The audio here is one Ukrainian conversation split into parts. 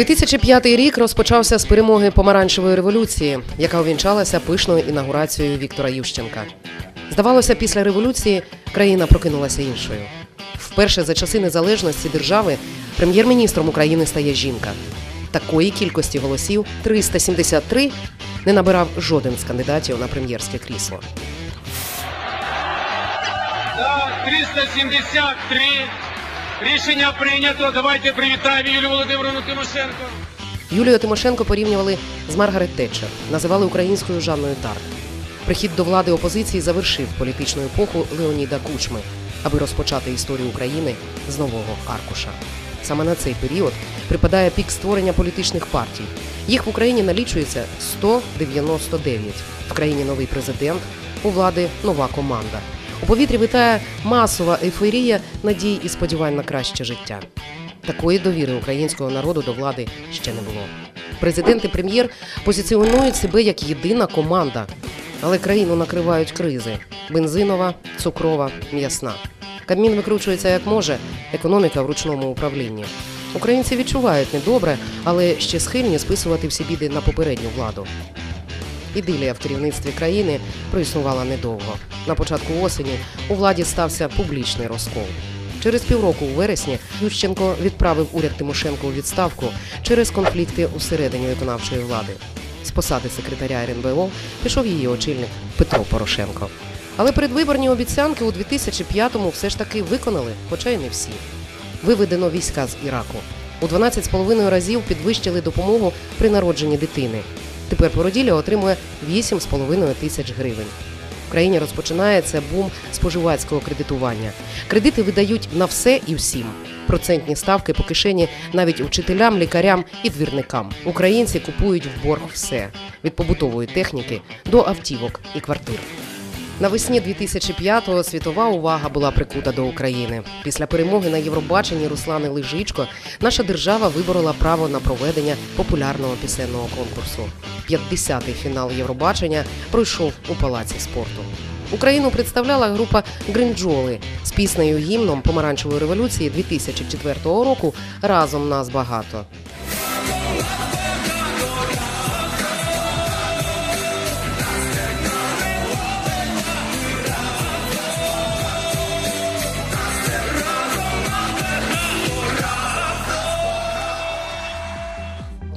2005 рік розпочався з перемоги помаранчевої революції, яка увінчалася пишною інаугурацією Віктора Ющенка. Здавалося, після революції країна прокинулася іншою. Вперше за часи незалежності держави прем'єр-міністром України стає жінка. Такої кількості голосів 373 не набирав жоден з кандидатів на прем'єрське крісло. За 373 рішення прийнято. Давайте привітаємо Юлію Володимировну Тимошенко. Юлію Тимошенко порівнювали з Маргарет Тетчер, називали українською Жанною Дарк. Прихід до влади опозиції завершив політичну епоху Леоніда Кучми, аби розпочати історію України з нового аркуша. Саме на цей період припадає пік створення політичних партій. Їх в Україні налічується 199. В країні новий президент, у влади нова команда. У повітрі витає масова ейфорія надій і сподівань на краще життя. Такої довіри українського народу до влади ще не було. Президент і прем'єр позиціонують себе як єдина команда, але країну накривають кризи: бензинова, цукрова, м'ясна. Кабмін викручується як може, економіка в ручному управлінні. Українці відчувають недобре, але ще схильні списувати всі біди на попередню владу. Ідилія в керівництві країни проіснувала недовго. На початку осені у владі стався публічний розкол. Через півроку у вересні Ющенко відправив уряд Тимошенко у відставку через конфлікти усередині виконавчої влади. З посади секретаря РНБО пішов її очільник Петро Порошенко. Але передвиборні обіцянки у 2005-му все ж таки виконали, хоча й не всі. Виведено війська з Іраку. У 12,5 разів підвищили допомогу при народженні дитини. Тепер породілля отримує 8,5 тисяч гривень. В країні розпочинається бум споживацького кредитування. Кредити видають на все і всім. Процентні ставки по кишені навіть учителям, лікарям і двірникам. Українці купують в борг все від побутової техніки до автівок і квартир. Навесні 2005-го світова увага була прикута до України. Після перемоги на Євробаченні Руслани Лежичко наша держава виборола право на проведення популярного пісенного конкурсу. 50-й фінал Євробачення пройшов у палаці спорту. Україну представляла група Гринджоли з піснею гімном помаранчевої революції 2004 року Разом нас багато.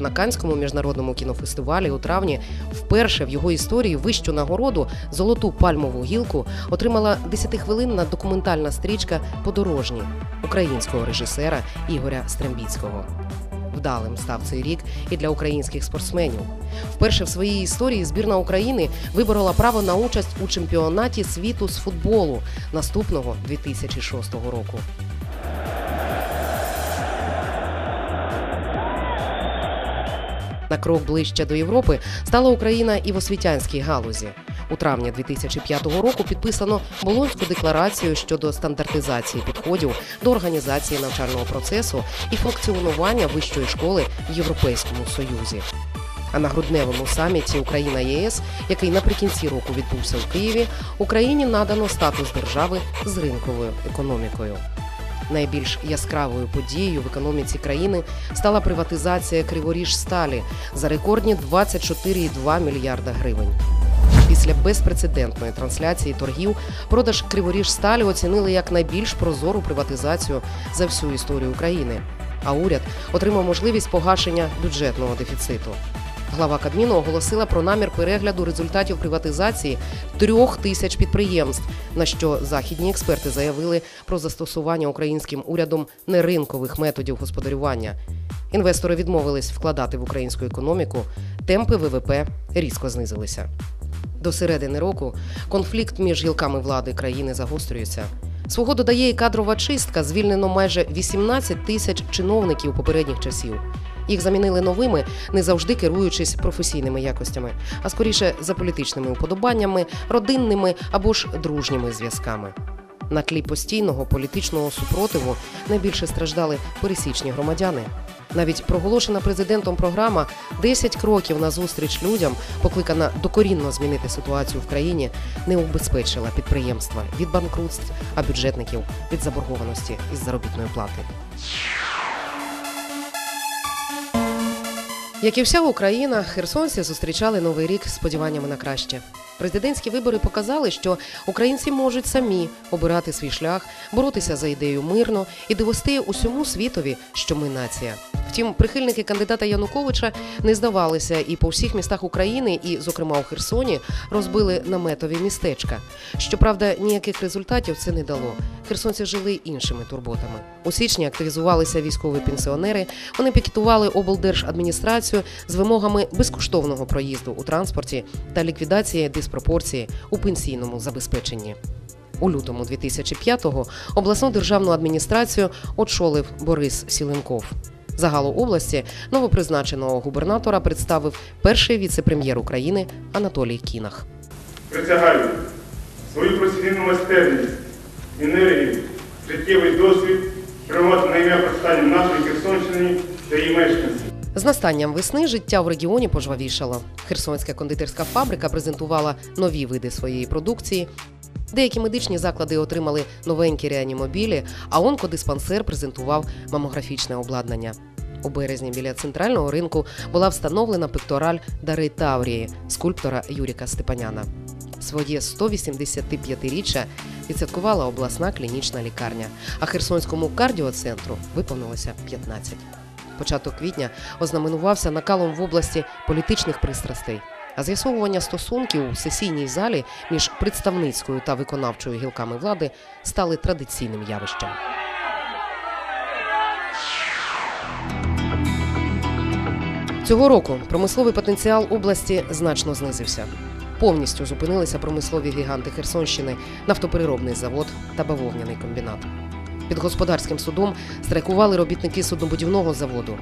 На Канському міжнародному кінофестивалі у травні вперше в його історії вищу нагороду золоту пальмову гілку отримала 10-хвилинна документальна стрічка Подорожні українського режисера Ігоря Стрембіцького. Вдалим став цей рік і для українських спортсменів. Вперше в своїй історії збірна України виборола право на участь у чемпіонаті світу з футболу наступного 2006 року. На крок ближче до Європи стала Україна і в освітянській галузі. У травні 2005 року підписано Болонську декларацію щодо стандартизації підходів до організації навчального процесу і функціонування вищої школи в Європейському Союзі. А на грудневому саміті Україна ЄС, який наприкінці року відбувся у Києві, Україні надано статус держави з ринковою економікою. Найбільш яскравою подією в економіці країни стала приватизація Криворіжсталі за рекордні 24,2 мільярда гривень. Після безпрецедентної трансляції торгів продаж Криворіжсталі оцінили як найбільш прозору приватизацію за всю історію України. А уряд отримав можливість погашення бюджетного дефіциту. Глава Кабміну оголосила про намір перегляду результатів приватизації трьох тисяч підприємств, на що західні експерти заявили про застосування українським урядом неринкових методів господарювання. Інвестори відмовились вкладати в українську економіку, темпи ВВП різко знизилися. До середини року конфлікт між гілками влади країни загострюється. Свого додає і кадрова чистка. Звільнено майже 18 тисяч чиновників попередніх часів. Їх замінили новими, не завжди керуючись професійними якостями, а скоріше за політичними уподобаннями, родинними або ж дружніми зв'язками. На тлі постійного політичного супротиву найбільше страждали пересічні громадяни. Навіть проголошена президентом програма «10 кроків на зустріч людям, покликана докорінно змінити ситуацію в країні, не убезпечила підприємства від банкрутств, а бюджетників від заборгованості із заробітної плати. Як і вся Україна, херсонці зустрічали новий рік сподіваннями на краще. Президентські вибори показали, що українці можуть самі обирати свій шлях, боротися за ідею мирно і довести усьому світові, що ми нація. Втім, прихильники кандидата Януковича не здавалися і по всіх містах України, і, зокрема, у Херсоні, розбили наметові містечка. Щоправда, ніяких результатів це не дало. Херсонці жили іншими турботами. У січні активізувалися військові пенсіонери. Вони пікетували облдержадміністрацію з вимогами безкоштовного проїзду у транспорті та ліквідації диспропорції у пенсійному забезпеченні. У лютому 2005-го обласну державну адміністрацію очолив Борис Сіленков. Загалу області новопризначеного губернатора представив перший віце-прем'єр України Анатолій Кінах. Присягаю свою професійну майстерність, енергію, життєвий досвід приймати на ім'я процвітання нашої Херсонщини та її мешканців. З настанням весни життя в регіоні пожвавішало. Херсонська кондитерська фабрика презентувала нові види своєї продукції. Деякі медичні заклади отримали новенькі реанімобілі, а онкодиспансер презентував мамографічне обладнання. У березні біля центрального ринку була встановлена пектораль Дари Таврії скульптора Юріка Степаняна. Своє 185-річчя відсвяткувала обласна клінічна лікарня, а Херсонському кардіоцентру виповнилося 15. Початок квітня ознаменувався накалом в області політичних пристрастей. А з'ясовування стосунків у сесійній залі між представницькою та виконавчою гілками влади стали традиційним явищем. Цього року промисловий потенціал області значно знизився. Повністю зупинилися промислові гіганти Херсонщини, нафтопереробний завод та бавовняний комбінат. Під господарським судом страйкували робітники суднобудівного заводу.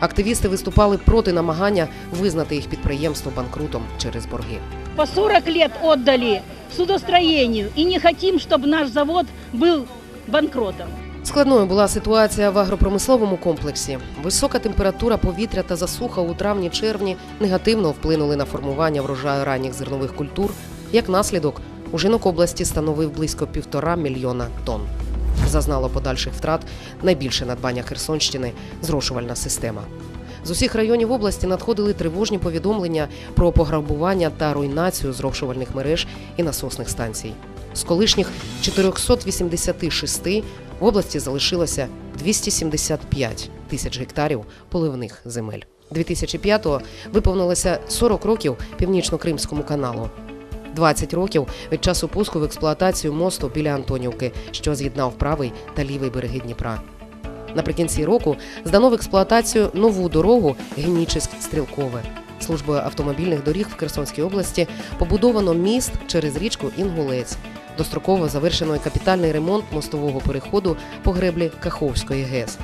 Активісти виступали проти намагання визнати їх підприємство банкрутом через борги. По 40 лет отдали судостроению и не хотим, чтобы наш завод был банкротом. Складною була ситуація в агропромисловому комплексі. Висока температура повітря та засуха у травні-червні негативно вплинули на формування врожаю ранніх зернових культур. Як наслідок, Ужинок області становив близько півтора мільйона тонн. Зазнало подальших втрат найбільше надбання Херсонщини зрошувальна система. З усіх районів області надходили тривожні повідомлення про пограбування та руйнацію зрошувальних мереж і насосних станцій. З колишніх 486 в області залишилося 275 тисяч гектарів поливних земель. 2005-го виповнилося 40 років Північно-Кримському каналу. 20 років від часу пуску в експлуатацію мосту біля Антонівки, що з'єднав правий та лівий береги Дніпра. Наприкінці року здано в експлуатацію нову дорогу Генічеськ-Стрілкове. Службою автомобільних доріг в Херсонській області побудовано міст через річку Інгулець. Достроково завершено і капітальний ремонт мостового переходу по греблі Каховської ГЕС.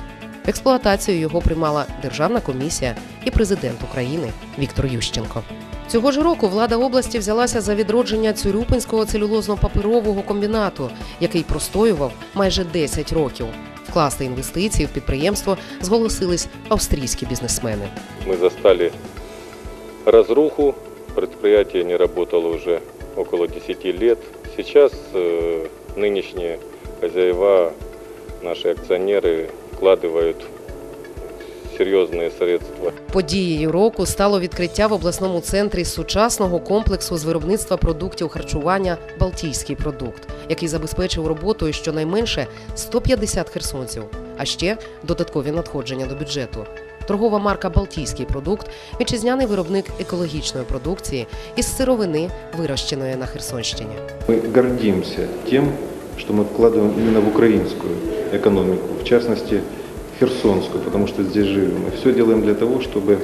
Експлуатацію його приймала Державна комісія і президент України Віктор Ющенко. Цього ж року влада області взялася за відродження Цюрюпинського целюлозно-паперового комбінату, який простоював майже 10 років. Вкласти інвестиції в підприємство зголосились австрійські бізнесмени. Мы застали разруху, предприятие не работало уже около 10 лет. Сейчас э, нынешние хозяева, наши акционеры вкладывают серьезные средства Подією року стало відкриття в обласному центрі сучасного комплексу з виробництва продуктів харчування Балтійський продукт, який забезпечив роботою щонайменше 150 херсонців, а ще додаткові надходження до бюджету. Торгова марка Балтійський продукт вітчизняний виробник екологічної продукції із сировини, вирощеної на Херсонщині. Мы гордимся тем, что мы вкладываем именно в украинскую экономику, в частности херсонскую, потому что здесь живем. И все делаем для того, чтобы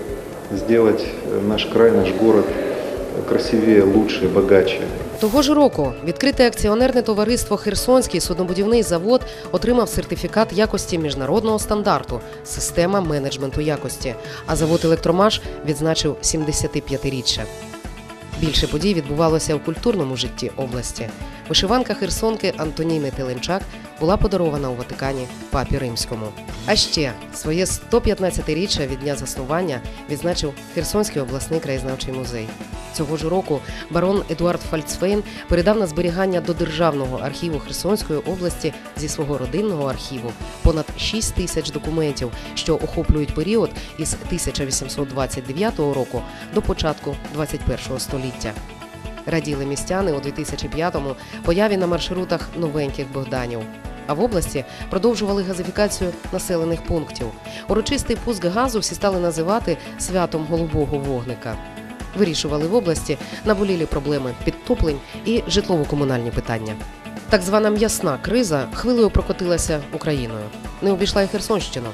сделать э, наш край, наш город э, красивее, лучше, богаче. Того ж року відкрите акціонерне товариство Херсонський суднобудівний завод отримав сертифікат якості міжнародного стандарту система менеджменту якості. А завод Електромаш відзначив 75-річчя. Більше подій відбувалося у культурному житті області. Вишиванка херсонки Антоніни Теленчак була подарована у Ватикані папі Римському. А ще своє 115-річчя від дня заснування відзначив Херсонський обласний краєзнавчий музей. Цього ж року барон Едуард Фальцфейн передав на зберігання до Державного архіву Херсонської області зі свого родинного архіву понад 6 тисяч документів, що охоплюють період із 1829 року до початку 21 століття. Раділи містяни у 2005-му появі на маршрутах новеньких Богданів. А в області продовжували газифікацію населених пунктів. Урочистий пуск газу всі стали називати святом голубого вогника. Вирішували в області наболілі проблеми підтоплень і житлово-комунальні питання. Так звана м'ясна криза хвилею прокотилася Україною. Не обійшла й Херсонщину.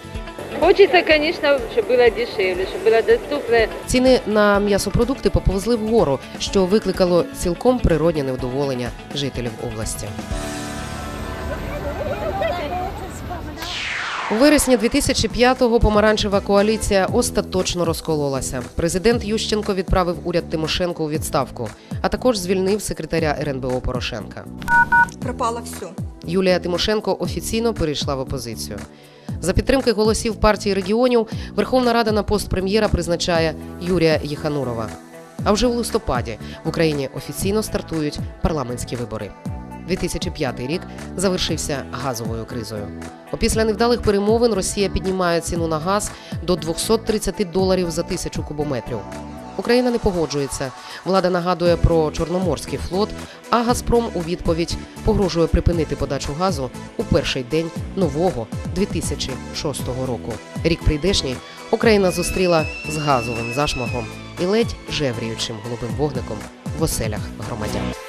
Хочется, конечно, чтобы было дешевле, чтобы было доступно. Ціни на м'ясопродукти поповзли вгору, що викликало цілком природне невдоволення жителів області. У вересні 2005-го помаранчева коаліція остаточно розкололася. Президент Ющенко відправив уряд Тимошенко у відставку, а також звільнив секретаря РНБО Порошенка. пропало все. Юлія Тимошенко офіційно перейшла в опозицію. За підтримки голосів партії регіонів Верховна Рада на пост прем'єра призначає Юрія Єханурова. А вже у листопаді в Україні офіційно стартують парламентські вибори. 2005 рік завершився газовою кризою. Опісля невдалих перемовин Росія піднімає ціну на газ до 230 доларів за тисячу кубометрів. Україна не погоджується. Влада нагадує про Чорноморський флот, а Газпром у відповідь погрожує припинити подачу газу у перший день нового 2006 року. Рік прийдешній Україна зустріла з газовим зашмагом і ледь жевріючим голубим вогником в оселях громадян.